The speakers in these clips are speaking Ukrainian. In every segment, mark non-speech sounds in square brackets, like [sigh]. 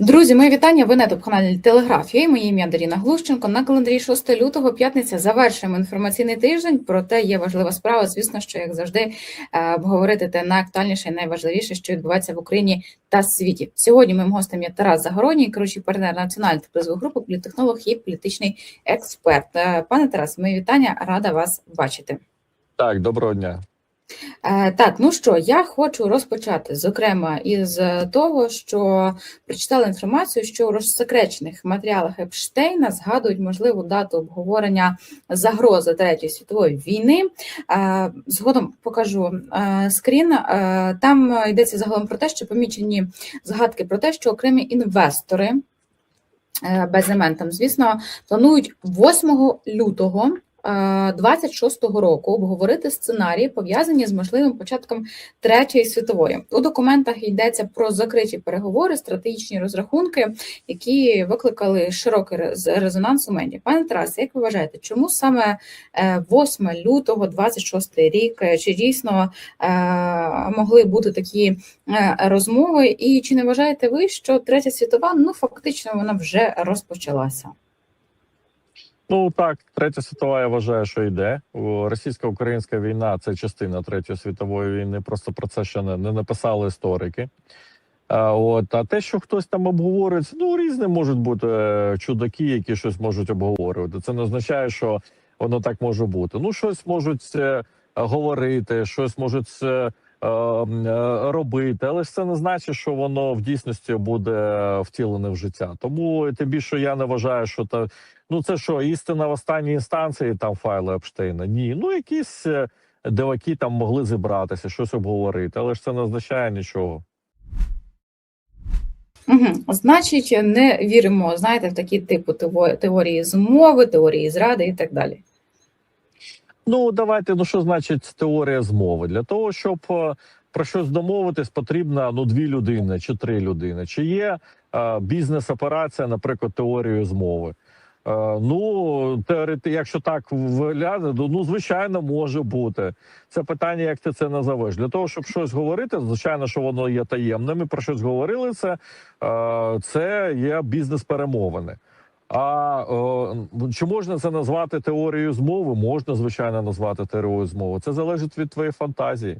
Друзі, мої вітання. Ви на ютуб-каналі Телеграфія. Моє ім'я Даріна Глущенко. На календарі 6 лютого, п'ятниця. Завершуємо інформаційний тиждень. Проте є важлива справа. Звісно, що як завжди е, обговорити те найактуальніше і найважливіше, що відбувається в Україні та світі. Сьогодні моїм гостем є Тарас Загородній, керуючий партнер національної призової групи, політтехнолог і політичний експерт. Е, Пане Тарас, мої вітання. Рада вас бачити. Так, доброго дня. Е, Так, ну що, я хочу розпочати, зокрема, із того, що прочитала інформацію, що у розсекречених матеріалах Епштейна згадують можливу дату обговорення загрози Третьої світової війни. Е, Згодом покажу е, скрін. Там йдеться загалом про те, що помічені згадки про те, що окремі інвестори без імен там, звісно, планують 8 лютого. 26-го року обговорити сценарії, пов'язані з можливим початком Третьої світової. У документах йдеться про закриті переговори, стратегічні розрахунки, які викликали широкий рез- резонанс у медіа. Пане Тарасе, як ви вважаєте, чому саме е, 8 лютого, 26 рік, е, чи дійсно е, могли бути такі е, розмови? І чи не вважаєте ви, що Третя світова ну фактично вона вже розпочалася? Ну так, третя світова я вважаю, що йде. Російсько-українська війна це частина третьої світової війни. Просто про це ще не, не написали історики. А, от а те, що хтось там обговорить, ну різні можуть бути е, чудаки, які щось можуть обговорювати. Це не означає, що воно так може бути. Ну, щось можуть е, говорити, щось можуть е, робити, але ж це не значить, що воно в дійсності буде втілене в життя. Тому тим більше я не вважаю, що та ну це що, істина в останній інстанції там файли Епштейна? Ні, ну якісь е, диваки там могли зібратися, щось обговорити, але ж це не означає нічого. Угу. Значить, не віримо, знаєте, в такі типу теорії змови, теорії зради і так далі. Ну давайте. Ну що значить теорія змови? Для того, щоб е, про щось домовитись, потрібно ну дві людини чи три людини. Чи є е, бізнес-операція, наприклад, теорією змови? Е, ну теорети, якщо так виглядає, ну звичайно може бути. Це питання, як ти це назовеш. Для того, щоб щось говорити, звичайно, що воно є таємним. Ми про щось говорили. Це, е, це є бізнес-перемовини. А е, чи можна це назвати теорією змови? Можна, звичайно, назвати теорією змови. Це залежить від твоєї фантазії.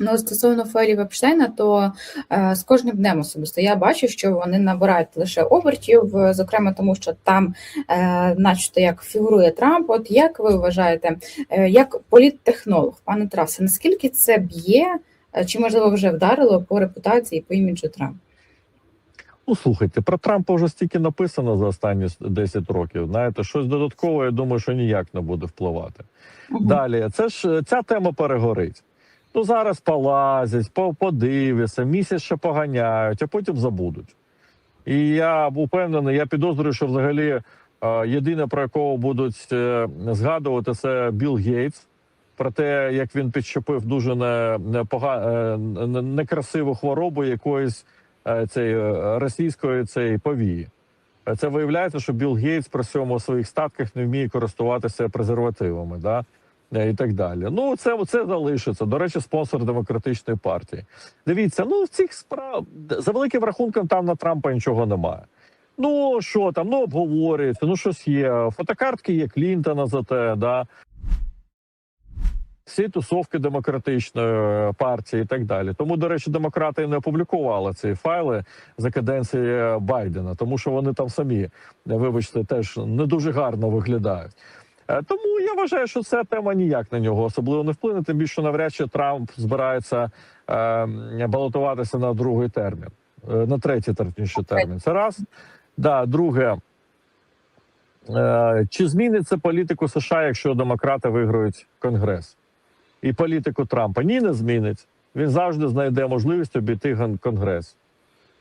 Ну, стосовно файлів Епштейна, то е, з кожним днем особисто я бачу, що вони набирають лише обертів, е, зокрема тому, що там, е, начебто, як фігурує Трамп. От як ви вважаєте, е, як політтехнолог, пане Тарасе, наскільки це б'є, е, чи можливо вже вдарило по репутації, по іміджу Трампа? Ну, слухайте, про Трампа вже стільки написано за останні 10 років. Знаєте, щось додаткове, я думаю, що ніяк не буде впливати. Мгм. Далі, це ж ця тема перегорить. Ну зараз полазять, по- подивляться, місяць ще поганяють, а потім забудуть. І я упевнений, я підозрюю, що взагалі е, єдине про якого будуть е, згадувати, це Білл Гейтс. Про те, як він підщепив дуже не, не е, не- некрасиву хворобу якоїсь е, цієї е, російської цієї повії. Е, Це виявляється, що Білл Гейтс при цьому у своїх статках не вміє користуватися презервативами. Да? І так далі. Ну, це, це залишиться. До речі, спонсор демократичної партії. Дивіться, ну в цих справ за великим рахунком там на Трампа нічого немає. Ну що там, ну обговорюється, ну щось є. Фотокартки є Клінтона за те, да. Всі тусовки демократичної партії і так далі. Тому, до речі, демократи не опублікували ці файли за каденції Байдена, тому що вони там самі, вибачте, теж не дуже гарно виглядають. Е, Тому я вважаю, що ця тема ніяк на нього особливо не вплине. Тим більше навряд чи Трамп збирається е, балотуватися на другий термін, е, на третій терміше термін. Це раз. Да, друге. Е, чи зміниться політику США, якщо демократи виграють Конгрес? І політику Трампа? Ні, не змінить. Він завжди знайде можливість обійти Конгрес.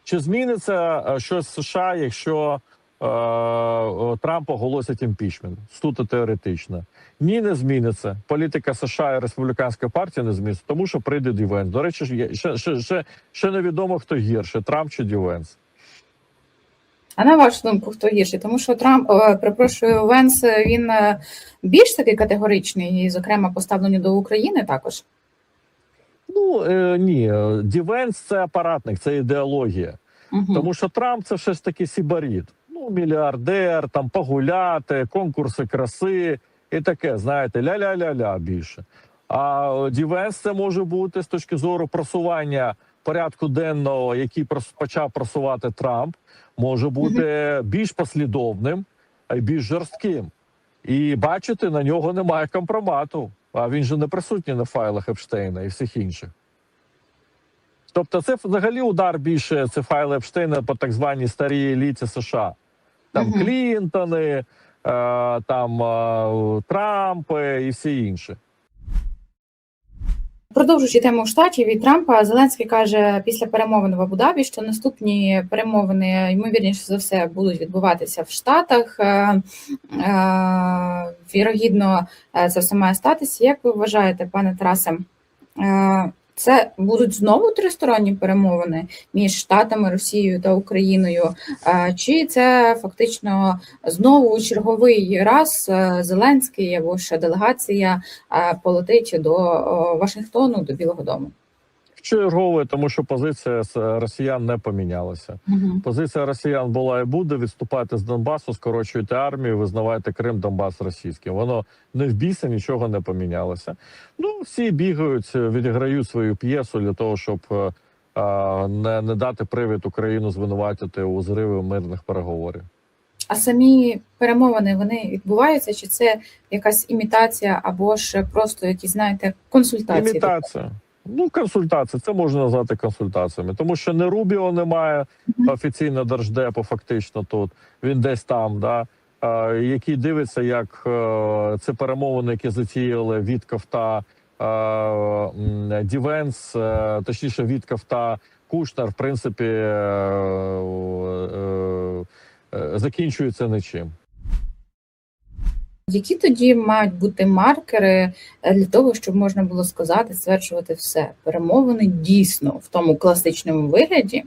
Чи зміниться е, щось США, якщо е, Трамп оголосить імпічмент? Суто теоретично. Ні, не зміниться. Політика США і республіканська партія не зміниться, тому що прийде Дівенс. До речі, ще, ще, ще, ще невідомо, хто гірше: Трамп чи Дівенс. А на вашу думку, хто гірший? Тому що Трамп, е, перепрошую, Венс він е, більш такий категоричний, і, зокрема, поставленню до України також. Ну е, ні, Дівенс це апаратник, це ідеологія. Мгм. Тому що Трамп це все ж таки сібаріт. Ну, мільярдер, там погуляти, конкурси краси і таке, знаєте, ля-ля-ля-ля більше. А Дівенс це може бути з точки зору просування порядку денного, який почав просувати Трамп, може бути більш послідовним, й більш жорстким. І бачите, на нього немає компромату. А він же не присутній на файлах Епштейна і всіх інших. Тобто, це взагалі удар більше це файли Епштейна по так званій старій еліті США. Там Клінтони, е, там е, Трампи і всі інші. Продовжуючи тему штатів і Трампа, Зеленський каже після перемовин в Абу-Дабі, що наступні перемовини ймовірніше за все будуть відбуватися в Штатах. Е, е, Вірогідно, е, це все має статися. Як ви вважаєте, пане Тарасе? Е, Це будуть знову тристоронні перемовини між Штатами, Росією та Україною? Е, Чи це фактично знову черговий раз е, Зеленський або ще делегація е, полетить до Вашингтону, до Білого Дому. Чергове, тому що позиція росіян не помінялася. Позиція росіян була і буде відступати з Донбасу, скорочуйте армію, визнавайте Крим, Донбас російським. Воно не в біса, нічого не помінялося. Ну всі бігають, відіграють свою п'єсу для того, щоб е, е, не, не дати привід Україну звинуватити у зриві мирних переговорів. А самі перемовини вони відбуваються, чи це якась імітація, або ж просто якісь, знаєте, консультації? Імітація. Ну, консультація, це можна назвати консультаціями, тому що не Рубіо немає офіційно держдепу, фактично тут. Він десь там, да, який дивиться, як е, це перемовини, які затіяли Вітков та е, Дівенс, е, точніше, Вітков та Кушнер, в принципі, закінчуються нічим. Які тоді мають бути маркери е, для того, щоб можна було сказати, стверджувати все? Перемовини дійсно в тому класичному вигляді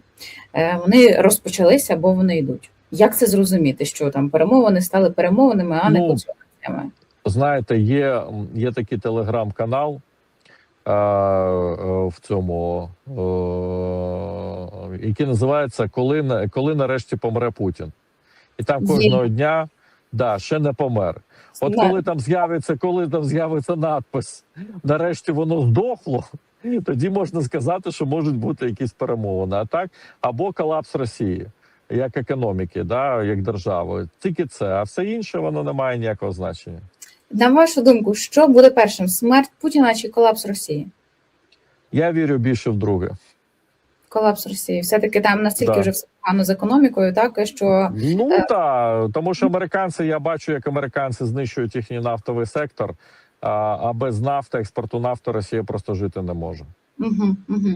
е, вони розпочалися або вони йдуть. Як це зрозуміти, що там перемовини стали перемовинами, а не Ну, консультаціями? Знаєте, є, є такий телеграм-канал е, е, в цьому, е, який називається Коли, коли нарешті помре Путін. І там Є. кожного дня да, ще не помер. От Да. коли там з'явиться, коли там з'явиться надпис, нарешті воно здохло. Тоді можна сказати, що можуть бути якісь перемовини. А так, або колапс Росії як економіки, да, як держави. Тільки це, а все інше воно не має ніякого значення. На вашу думку, що буде першим: смерть Путіна чи колапс Росії? Я вірю більше в друге. Колапс Росії. Все-таки там настільки Да. вже все погано з економікою, так що Ну Е. та тому що американці, я бачу, як американці знищують їхній нафтовий сектор. А, а без нафти, експорту нафти Росія просто жити не може. Угу, угу.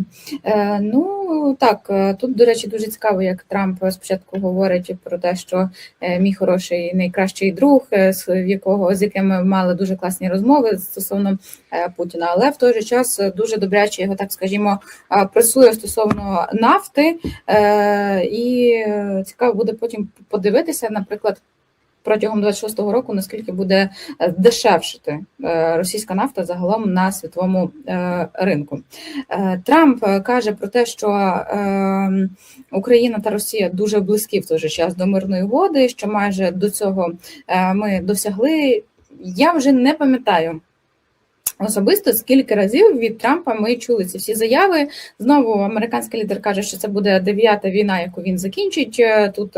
Е, ну так, е, тут, до речі, дуже цікаво, як Трамп спочатку говорить про те, що е, мій хороший найкращий друг, е, з якого з яким ми мали дуже класні розмови стосовно Путіна, але в той же час дуже добряче його, так скажімо, пресує стосовно нафти. Е, і цікаво буде потім подивитися, наприклад. Протягом 26-го року наскільки буде е, дешевшити е, російська нафта загалом на світовому е, ринку. Трамп каже про те, що Україна та Росія дуже близькі в той же час до мирної угоди, що майже до цього ми досягли. Я вже не пам'ятаю. Особисто скільки разів від Трампа ми чули ці всі заяви. Знову американський лідер каже, що це буде дев'ята війна, яку він закінчить. Тут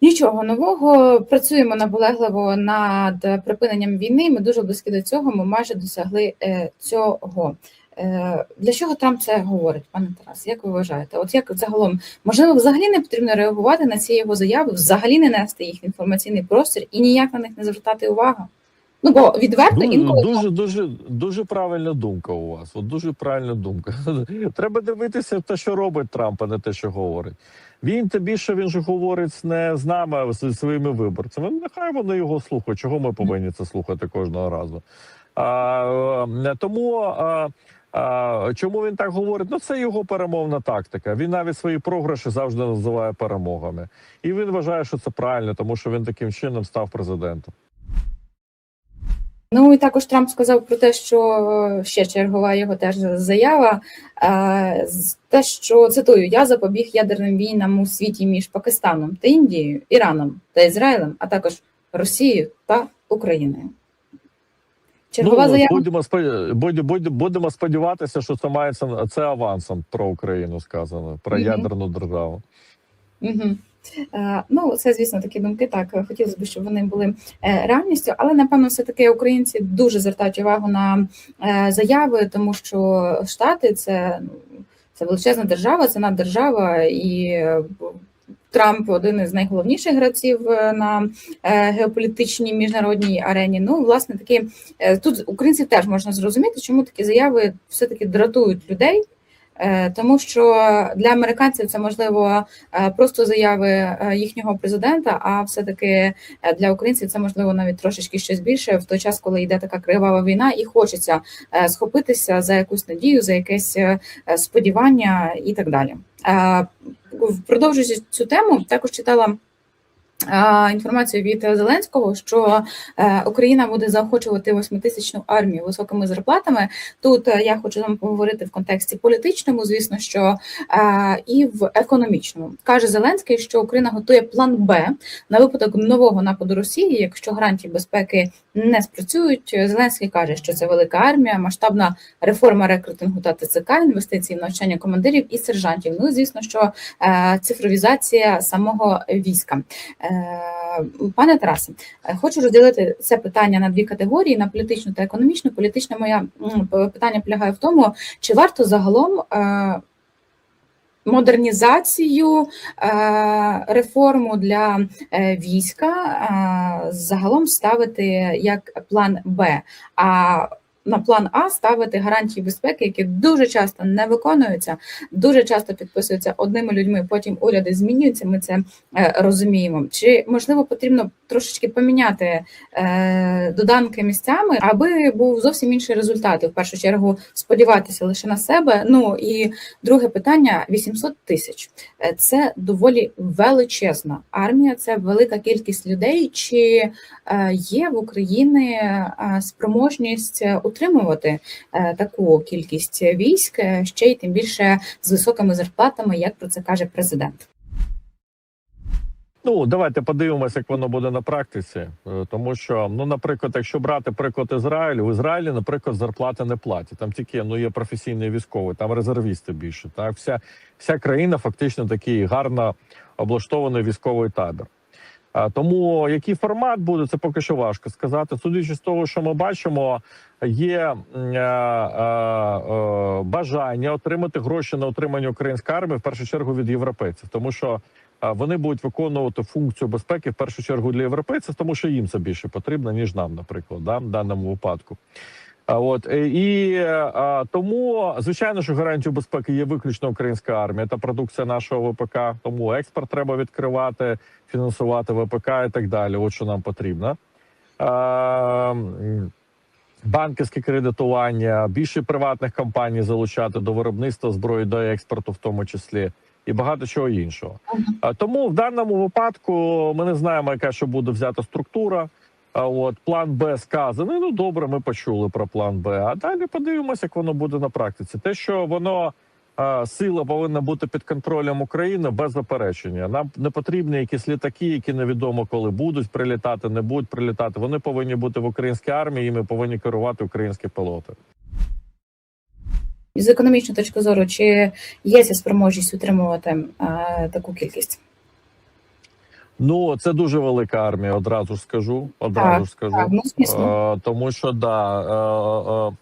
нічого нового. Працюємо наполегливо над припиненням війни. Ми дуже близькі до цього. Ми майже досягли е, цього. Е, Для чого Трамп це говорить, пане Тарас? Як ви вважаєте? От як загалом можливо взагалі не потрібно реагувати на ці його заяви, взагалі не нести їх в інформаційний простір і ніяк на них не звертати увагу? Ну бо відверто Дуже, інколи дуже, дуже, дуже правильна думка у вас. От дуже правильна думка. [laughs] Треба дивитися те, що робить Трамп, а не те, що говорить. Він тим більше він же говорить не з нами, а зі своїми виборцями. Нехай вони його слухають. Чого ми повинні це слухати кожного разу? А, е, тому. А, а, чому він так говорить? Ну це його перемовна тактика. Він навіть свої програші завжди називає перемогами, і він вважає, що це правильно, тому що він таким чином став президентом. Ну і також Трамп сказав про те, що е, ще чергова його теж заява. е, Те, що цитую, я запобіг ядерним війнам у світі між Пакистаном та Індією, Іраном та Ізраїлем, а також Росією та Україною. Чергова ну, заява. будемо будь- будемо сподіватися, що це мається це авансом про Україну сказано, про Мгм. ядерну державу. Угу. Ну, це, звісно, такі думки. Так, хотілося б, щоб вони були е, реальністю, але напевно, все-таки українці дуже звертають увагу на е, заяви, тому що Штати це, це величезна держава, це наддержава, і Трамп один із найголовніших гравців на геополітичній міжнародній арені. Ну, власне, такі тут українців теж можна зрозуміти, чому такі заяви все-таки дратують людей. Е, Тому що для американців це можливо е, просто заяви е, їхнього президента, а все-таки е, для українців це можливо навіть трошечки щось більше в той час, коли йде така кривава війна, і хочеться схопитися за якусь надію, за якесь сподівання і так далі. Продовжуючи цю тему, також читала. Інформацію від Зеленського, що е, Україна буде заохочувати восьмитисячну армію високими зарплатами. Тут е, я хочу з вами поговорити в контексті політичному, звісно, що е, і в економічному каже Зеленський, що Україна готує план Б на випадок нового нападу Росії, якщо гарантії безпеки не спрацюють. Зеленський каже, що це велика армія, масштабна реформа рекрутингу та ТЦК, інвестиції в навчання командирів і сержантів. Ну звісно, що цифровізація самого війська. Е, Пане Тарасе, е, хочу розділити це питання на дві категорії: на політичну та економічну. Політичне моє питання полягає в тому, чи варто загалом е, модернізацію, реформу для війська загалом ставити як план Б. А на план А ставити гарантії безпеки, які дуже часто не виконуються, дуже часто підписуються одними людьми. Потім уряди змінюються. Ми це е, розуміємо. Чи можливо потрібно трошечки поміняти е, доданки місцями, аби був зовсім інший результат? В першу чергу сподіватися лише на себе. Ну і друге питання: 800 тисяч. Е, Це доволі величезна армія, це велика кількість людей. Чи є в Україні спроможність утримувати е, таку кількість військ, е, ще й тим більше з високими зарплатами, як про це каже президент? Ну, давайте подивимося, як воно буде на практиці. Е, Тому що, ну, наприклад, якщо брати приклад Ізраїлю, в Ізраїлі, наприклад, зарплати не платять. Там тільки ну є професійний військовий, там резервісти більше. Так, вся, вся країна фактично такий гарно облаштований військовий табір. А, тому який формат буде, це поки що важко сказати. Судячи з того, що ми бачимо, є е, е, е, бажання отримати гроші на отримання української армії в першу чергу від європейців, тому що вони будуть виконувати функцію безпеки в першу чергу для європейців, тому що їм це більше потрібно ніж нам, наприклад, да, в даному випадку. От е, і а, тому, звичайно, що гарантію безпеки є виключно українська армія та продукція нашого ВПК. Тому експорт треба відкривати, фінансувати ВПК і так далі. От що нам потрібно. А, банківське кредитування, більше приватних компаній залучати до виробництва зброї, до експорту, в тому числі, і багато чого іншого. Тому в даному випадку ми не знаємо, яка що буде взята структура. А от план Б сказаний. Ну добре, ми почули про план Б. А далі подивимося, як воно буде на практиці. Те, що воно а, сила повинна бути під контролем України без заперечення. Нам не потрібні якісь літаки, які невідомо коли будуть прилітати, не будуть прилітати. Вони повинні бути в українській армії. і Ми повинні керувати українські пілоти. З економічної точки зору, чи є ця спроможність утримувати е, таку кількість? Ну це дуже велика армія. Одразу ж скажу. Одразу Так, ж скажу. Так, ну звісно. Е, тому що да, е,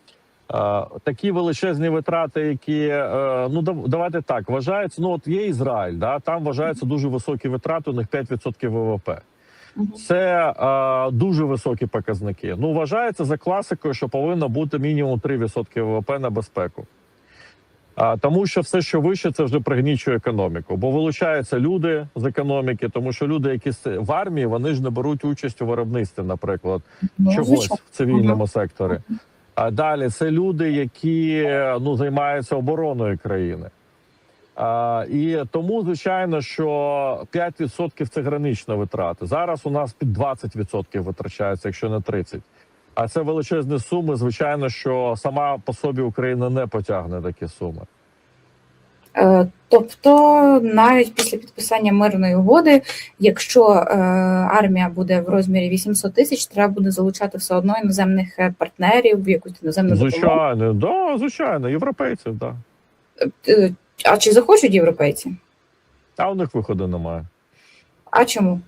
е, е, такі величезні витрати, які е, ну дав- давайте так вважається. Ну от є Ізраїль, да там вважаються дуже високі витрати. У них 5% ВВП. Це е, дуже високі показники. Ну вважається за класикою, що повинно бути мінімум 3% ВВП на безпеку. А, тому що все, що вище, це вже пригнічує економіку, бо вилучаються люди з економіки, тому що люди, які в армії, вони ж не беруть участь у виробництві, наприклад, Ну, чогось звичайно. в цивільному секторі. А далі це люди, які ну займаються обороною країни. А, і тому, звичайно, що 5% це гранична витрата. Зараз у нас під 20% витрачається, якщо не 30%. А це величезні суми. Звичайно, що сама по собі Україна не потягне такі суми. Е, Тобто, навіть після підписання мирної угоди, якщо е, армія буде в розмірі 800 тисяч, треба буде залучати все одно іноземних е, партнерів якусь іноземну допомогу. Звичайно, да, звичайно, європейців, да. Е, А чи захочуть європейці? А у них виходу немає. А чому?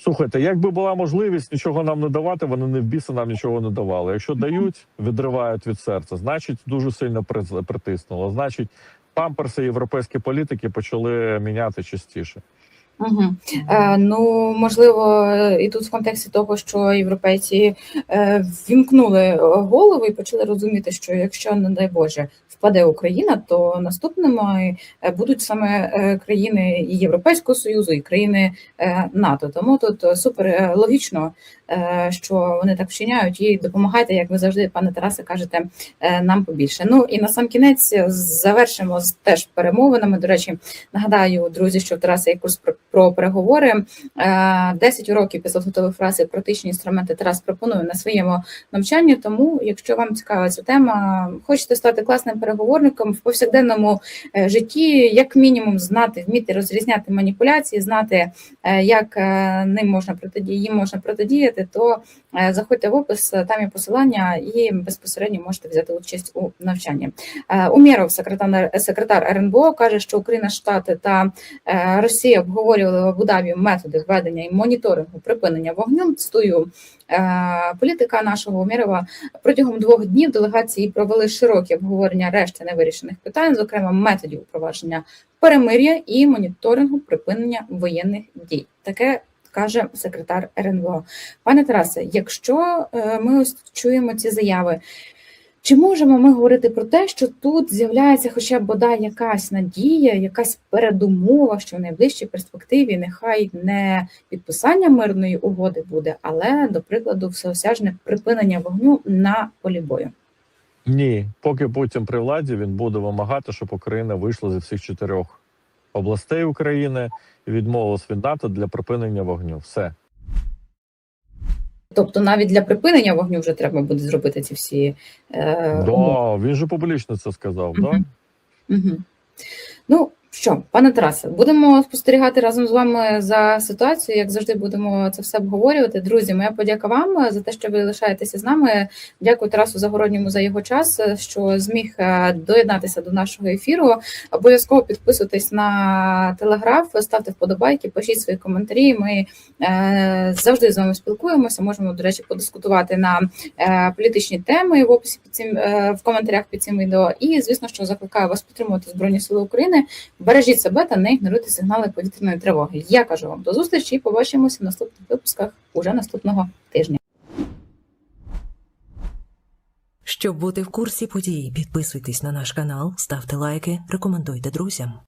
Слухайте, якби була можливість нічого нам не давати, вони не в біса нам нічого не давали. Якщо дають, відривають від серця, значить дуже сильно при- притиснуло. Значить, памперси європейські політики почали міняти частіше. Угу. Е, ну, можливо, е, і тут в контексті того, що європейці е, ввімкнули голову і почали розуміти, що якщо, не дай Боже, впаде Україна, то наступними е, будуть саме е, країни Європейського Союзу, і країни е, НАТО. Тому тут супер логічно, що вони так вчиняють, і допомагайте, як ви завжди, пане Тарасе, кажете, е, нам побільше. Ну і на сам кінець завершимо з теж перемовинами. До речі, нагадаю, друзі, що в Тараса є курс про, про переговори. Е, 10 уроків 500 готових фраз і практичні інструменти Тарас пропонує на своєму навчанні. Тому, якщо вам цікава ця тема, хочете стати класним переговорником в повсякденному е, житті, як мінімум, знати, вміти розрізняти маніпуляції, знати, е, як е, ним можна протидіяти, їм можна протидіяти, то е, заходьте в опис, е, там є посилання, і безпосередньо можете взяти участь у навчанні. Е, Умєров, секретар, секретар РНБО, каже, що Україна, Штати та Росія обговорювали в Абу-Дабі методи введення і моніторингу припинення вогню. Цитую політика нашого Умєрова протягом двох днів делегації провели широкі обговорення решти невирішених питань, зокрема методів впровадження перемир'я і моніторингу припинення воєнних дій. Таке каже секретар РНБО. Пане Тарасе, якщо е, ми ось чуємо ці заяви. Чи можемо ми говорити про те, що тут з'являється хоча б бодай якась надія, якась передумова, що в найближчій перспективі нехай не підписання мирної угоди буде, але, до прикладу, всеосяжне припинення вогню на полі бою? Ні, поки Путін при владі він буде вимагати, щоб Україна вийшла зі всіх чотирьох областей України відмовилось від НАТО для припинення вогню. Все. Тобто навіть для припинення вогню вже треба буде зробити ці всі е. Да, він же публічно це сказав. Да? Угу. Ну що, пане Тарасе, будемо спостерігати разом з вами за ситуацією. Як завжди, будемо це все обговорювати. Друзі, моя подяка вам за те, що ви лишаєтеся з нами. Дякую Тарасу Загородньому за його час, що зміг е, доєднатися до нашого ефіру. Обов'язково підписуйтесь на телеграф, ставте вподобайки, пишіть свої коментарі. Ми е, завжди з вами спілкуємося. Можемо, до речі, подискутувати на е, політичні теми в описі під цим е, в коментарях під цим відео. І звісно, що закликаю вас підтримувати Збройні Сили України. Бережіть себе та не ігноруйте сигнали повітряної тривоги. Я кажу вам до зустрічі і побачимося в наступних випусках уже наступного тижня. Щоб бути в курсі подій, підписуйтесь на наш канал, ставте лайки, рекомендуйте друзям.